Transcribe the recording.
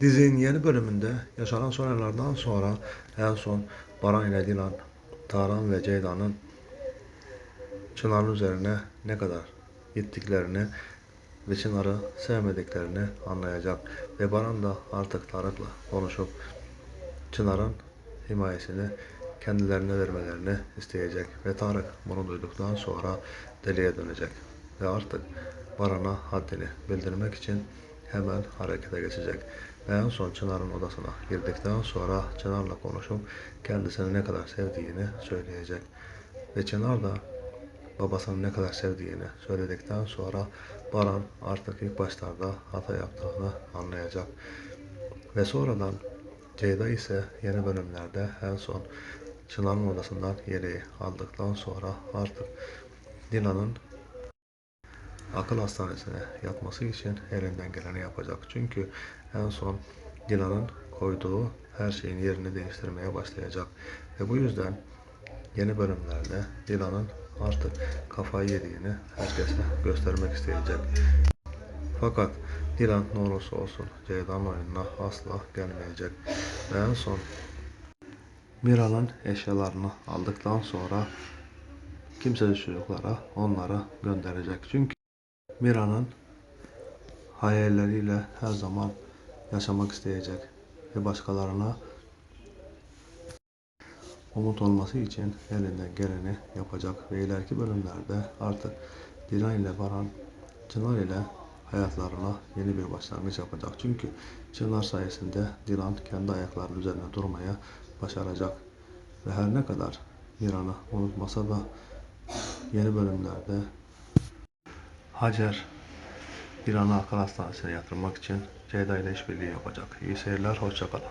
Dizinin yeni bölümünde yaşanan olaylardan sonra en son Baran ile Dilan, Tarhan ve Ceyda'nın Çınar'ın üzerine ne kadar gittiklerini ve Çınar'ı sevmediklerini anlayacak ve Baran da artık Tarık'la konuşup Çınar'ın himayesini kendilerine vermelerini isteyecek ve Tarık bunu duyduktan sonra deliye dönecek ve artık Baran'a haddini bildirmek için hemen harekete geçecek. En son Çınar'ın odasına girdikten sonra Çınar'la konuşup kendisini ne kadar sevdiğini söyleyecek. Ve Çınar da babasını ne kadar sevdiğini söyledikten sonra Baran artık ilk başlarda hata yaptığını anlayacak. Ve sonradan Ceyda ise yeni bölümlerde en son Çınar'ın odasından yeleği aldıktan sonra artık Dilan'ın akıl hastanesine yatması için elinden geleni yapacak. Çünkü en son Dilan'ın koyduğu her şeyin yerini değiştirmeye başlayacak. Ve bu yüzden yeni bölümlerde Dilan'ın artık kafayı yediğini herkese göstermek isteyecek. Fakat Dilan ne olursa olsun Ceyda'nın oyununa asla gelmeyecek. Ve en son Mira'nın eşyalarını aldıktan sonra kimsesiz çocuklara onları gönderecek. Çünkü Mira'nın hayalleriyle her zaman yaşamak isteyecek ve başkalarına umut olması için elinden geleni yapacak ve ileriki bölümlerde artık Dilan ile Baran Çınar ile hayatlarına yeni bir başlangıç yapacak. Çünkü Çınar sayesinde Dilan kendi ayaklarının üzerine durmaya başaracak. Ve her ne kadar Miran'ı unutmasa da yeni bölümlerde Hacer Dilan'ı akıl hastanesine yatırmak için Ceyda ile işbirliği yapacak. İyi seyirler, hoşçakalın.